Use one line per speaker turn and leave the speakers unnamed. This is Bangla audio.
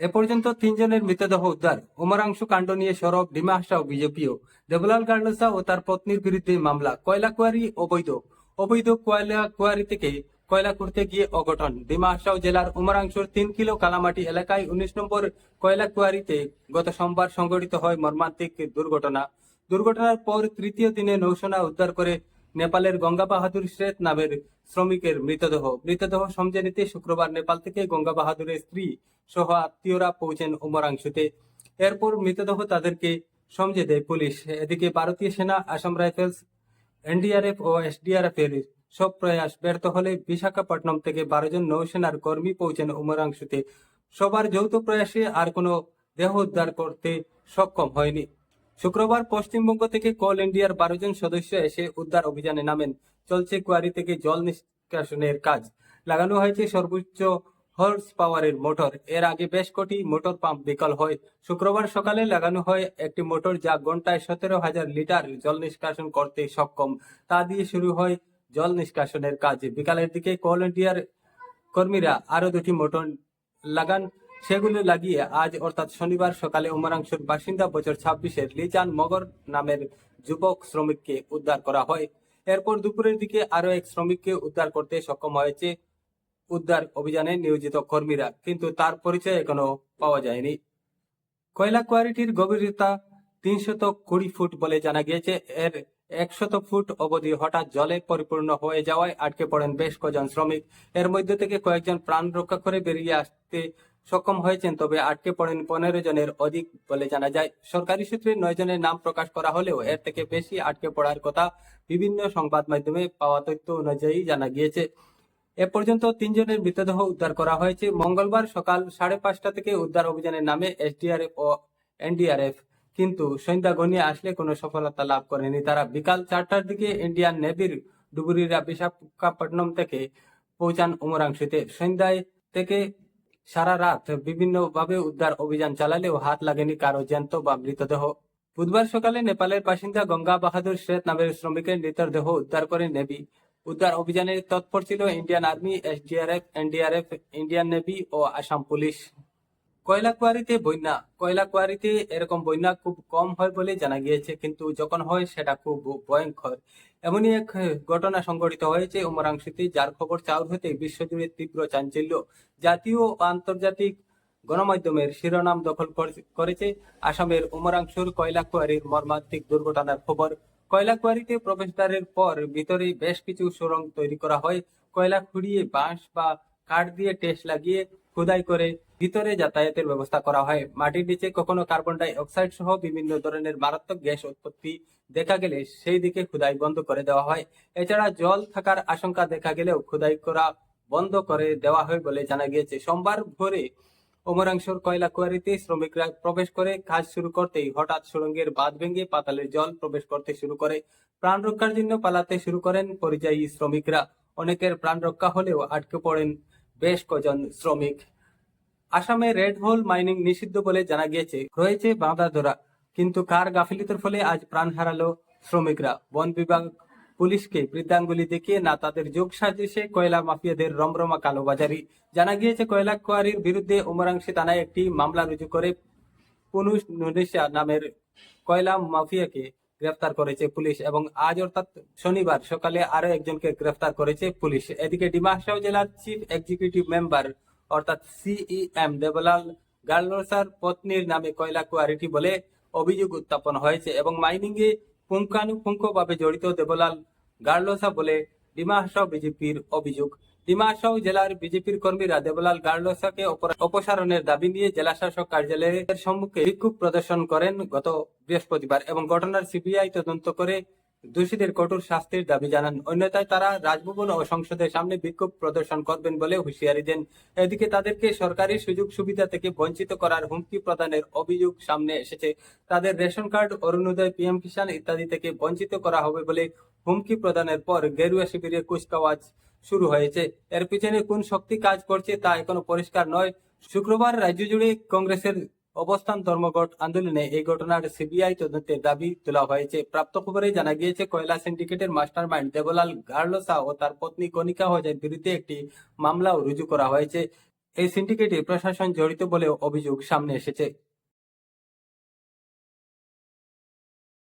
এ পর্যন্ত তিনজনের মৃতদেহ উদ্ধার। উমরাংশু কাণ্ড নিয়ে সরব ডিমা হাসা ও বিজেপিও। দেবলাল গার্লসা ও তার পত্নীর বিরুদ্ধে মামলা কয়লা কুয়ারি অবৈধ অবৈধ কয়লা কুয়ারি থেকে কয়লা করতে গিয়ে অঘটন। ডিমা হাসাও জেলার উমরাংশুর তিন কিলো কালামাটি এলাকায় উনিশ নম্বর কয়লা কুয়ারিতে গত সোমবার সংঘটিত হয় মর্মান্তিক দুর্ঘটনা। দুর্ঘটনার পর তৃতীয় দিনে নৌসেনা উদ্ধার করে নেপালের গঙ্গা বাহাদুর শেখ নামের শ্রমিকের মৃতদেহ। মৃতদেহ সমঝে নিতে শুক্রবার নেপাল থেকে গঙ্গা বাহাদুরের স্ত্রী সহ আত্মীয়রা পৌঁছেন উমরাংশুতে। এরপর মৃতদেহ তাদেরকে সমঝে দেয় পুলিশ। এদিকে ভারতীয় সেনা, আসাম রাইফেলস, এনডিআরএফ ও এসডিআরএফ এর সব প্রয়াস ব্যর্থ হলে বিশাখাপট্টনম থেকে বারো জন নৌসেনার কর্মী পৌঁছেন উমরাংশুতে। সবার যৌথ প্রয়াসে আর কোনো দেহ উদ্ধার করতে সক্ষম হয়নি। শুক্রবার পশ্চিমবঙ্গ থেকে কোল ইন্ডিয়ার বারো জন সদস্য এসে উদ্ধার অভিযানে নামেন। চলছে কোয়ারি থেকে জল নিষ্কাশনের কাজ। লাগানো হয়েছে সর্বোচ্চ হর্স পাওয়ারের মোটর এর আগে বেশ কটি মোটর পাম্প বিকল হয়। শুক্রবার সকালে লাগানো হয় একটি মোটর যা ঘন্টায় সতেরো হাজার লিটার জল নিষ্কাশন করতে সক্ষম। তা দিয়ে শুরু হয় জল নিষ্কাশনের কাজ। বিকালের দিকে কোল ইন্ডিয়ার কর্মীরা আরও দুটি মোটর লাগান। সেগুলো লাগিয়ে আজ অর্থাৎ শনিবার সকালে উমরাংশুর বাসিন্দা বছর ছাব্বিশের লিজান মগর নামের যুবক শ্রমিককে উদ্ধার করা হয়। এরপর দুপুরের দিকে আরও এক শ্রমিককে উদ্ধার করতে সক্ষম হয়েছে উদ্ধার অভিযানে নিয়োজিত কর্মীরা, কিন্তু তার পরিচয় এখনও পাওয়া যায়নি। কয়লা কোয়ারিটির গভীরতা তিনশত কুড়ি ফুট বলে জানা গিয়েছে। এর একশত ফুট অবধি হঠাৎ জলে পরিপূর্ণ হয়ে যাওয়ায় আটকে পড়েন বেশ কজন শ্রমিক। এর মধ্যে থেকে কয়েকজন প্রাণ রক্ষা করে বেরিয়ে আসতে সক্ষম হয়েছেন, তবে আটকে পড়েন পনেরো জনের অধিক বলে জানা যায়। সরকারি সূত্রে নয় জনের নাম প্রকাশ করা হলেও এর থেকে বেশি আটকে পড়ার কথা বিভিন্ন সংবাদ মাধ্যমে পাওয়া তথ্য অনুযায়ী জানা গিয়েছে। এ পর্যন্ত তিনজনের মৃতদেহ উদ্ধার করা হয়েছে। মঙ্গলবার সকাল সাড়ে পাঁচটা থেকে উদ্ধার অভিযানের নামে এসডিআরএফ ও এনডিআরএফ, কিন্তু সন্ধ্যা গনিয়ে আসলে কোনো সফলতা লাভ করেনি। তারা বিকাল চারটার দিকে ইন্ডিয়ান নেভির ডুবুরিরা বিশাখাপট্টনম থেকে পৌঁছান উমরাংশুতে। সন্ধ্যায় থেকে সারা রাত বিভিন্নভাবে উদ্ধার অভিযান চালালেও হাত লাগেনি কারও জ্যান্ত বা মৃতদেহ। বুধবার সকালে নেপালের বাসিন্দা গঙ্গা বাহাদুর শেখ নামের শ্রমিকের মৃতদেহ উদ্ধার করে নেভি। উদ্ধার অভিযানে তৎপর ছিল Indian Army, SDRF, NDRF, Indian Navy ও আসাম পুলিশ। কয়লা কোয়ারিতে বন্যা, কয়লা কোয়ারিতে এরকম বন্যা খুব কম হয় বলে জানা গিয়েছে, কিন্তু যখন হয় সেটা খুব ভয়ঙ্কর। এমনই এক ঘটনা সংঘটিত হয়েছে উমরাংশুতে, যার খবর চাউর হতে বিশ্বজুড়ে তীব্র চাঞ্চল্য। জাতীয় ও আন্তর্জাতিক গণমাধ্যমের শিরোনাম দখল কর- করেছে আসামের উমরাংশুর কয়লা কোয়ারির মর্মান্তিক দুর্ঘটনার খবর। কয়লা কোয়ারিতে প্রবেশদ্বারের পর ভিতরে বেশ কিছু সুড়ঙ্গ তৈরি করা হয়। কয়লা খুঁড়িয়ে বাঁশ বা কাঠ দিয়ে টেস্ট লাগিয়ে খোদাই করে ভিতরে যাতায়াতের ব্যবস্থা করা হয়। মাটির নিচে কখনো কার্বন ডাই অক্সাইড সহ বিভিন্ন ধরনের মারাত্মক গ্যাস উৎপত্তি দেখা গেলে সেই দিকে খোদাই বন্ধ করে দেওয়া হয়। এছাড়া জল থাকার আশঙ্কা দেখা গেলেও খোদাই করা বন্ধ করে দেওয়া হয় বলে জানা গিয়েছে। সোমবার ভোরে অমরাংশর কয়লা কোয়ারিতে শ্রমিকরা প্রবেশ করে কাজ শুরু করতেই হঠাৎ সুড়ঙ্গের বাঁধ ভেঙে পাতালের জল প্রবেশ করতে শুরু করে। প্রাণ রক্ষার জন্য পালাতে শুরু করেন পরিযায়ী শ্রমিকরা। অনেকের প্রাণ রক্ষা হলেও আটকে পড়েন বেশ কজন শ্রমিক। আসামে রেড হোল মাইনিং নিষিদ্ধ বলে জানা গিয়েছে। রয়েছে বাঁধা ধরা, কিন্তু কার গাফিলতির ফলে আজ প্রাণ হারালো শ্রমিকরা? বন বিভাগ পুলিশকে বৃদ্ধাঙ্গুলি দেখিয়ে না তাদের যোগ সাজিয়েছে কয়লা মাফিয়াদের রমরমা কালোবাজারি। জানা গিয়েছে, কয়লা কোয়ারির বিরুদ্ধে উমরাংশী থানায় একটি মামলা রুজু করে পুনুষ নুনিশা নামের কয়লা মাফিয়াকে গ্রেফতার করেছে পুলিশ এবং আজ অর্থাৎ শনিবার সকালে আরও একজনকে গ্রেফতার করেছে পুলিশ। এদিকে ডিমাহাসাও জেলার চিফ এক্সিকিউটিভ মেম্বার অর্থাৎ সিইএম দেবলাল গার্লোসার পত্নীর নামে কয়লা কোয়ারিটি বলে অভিযোগ উত্থাপন হয়েছে এবং মাইনিং এ পুঙ্খানুপুঙ্খভাবে জড়িত দেবলাল গার্লোসা বলে ডিমাহাসাও বিজেপির অভিযোগ। ডিমাহাসাও জেলার বিজেপির কর্মীরা দেবলাল গার্লোসাকে অপসারণের দাবি নিয়ে জেলা শাসক কার্যালয়ের সম্মুখে বিক্ষোভ প্রদর্শন করেন গত বৃহস্পতিবার এবং ঘটনার সিবিআই তদন্ত করে দোষীদের কঠোর শাস্তির দাবি জানান। অন্যথায় তারা রাজভবন ও সংসদের সামনে বিক্ষোভ প্রদর্শন করবেন বলে হুঁশিয়ারি দেন। এদিকে তাদেরকে সরকারি সুযোগ সুবিধা থেকে বঞ্চিত করার হুমকি প্রদানের অভিযোগ সামনে এসেছে। তাদের ration card, Arunodoy, PM Kisan ইত্যাদি থেকে বঞ্চিত করা হবে বলে হুমকি প্রদানের পর গেরুয়া শিবিরে কুচকাওয়াজ শুরু হয়েছে। এর পিছনে কোন শক্তি কাজ করছে তা এখনও পরিষ্কার নয়। শুক্রবার রাজ্য জুড়ে কংগ্রেসের অবস্থান ধর্মঘট আন্দোলনে এই ঘটনার সিবিআই তদন্তের দাবি তোলা হয়েছে। প্রাপ্ত খবরে জানা গিয়েছে, কয়লা সিন্ডিকেটের মাস্টার মাইন্ড দেবলাল গার্লোসা ও তার পত্নী কনিকা হজের বিরুদ্ধে একটি মামলাও রুজু করা হয়েছে। এই সিন্ডিকেটে প্রশাসন জড়িত বলেও অভিযোগ সামনে এসেছে।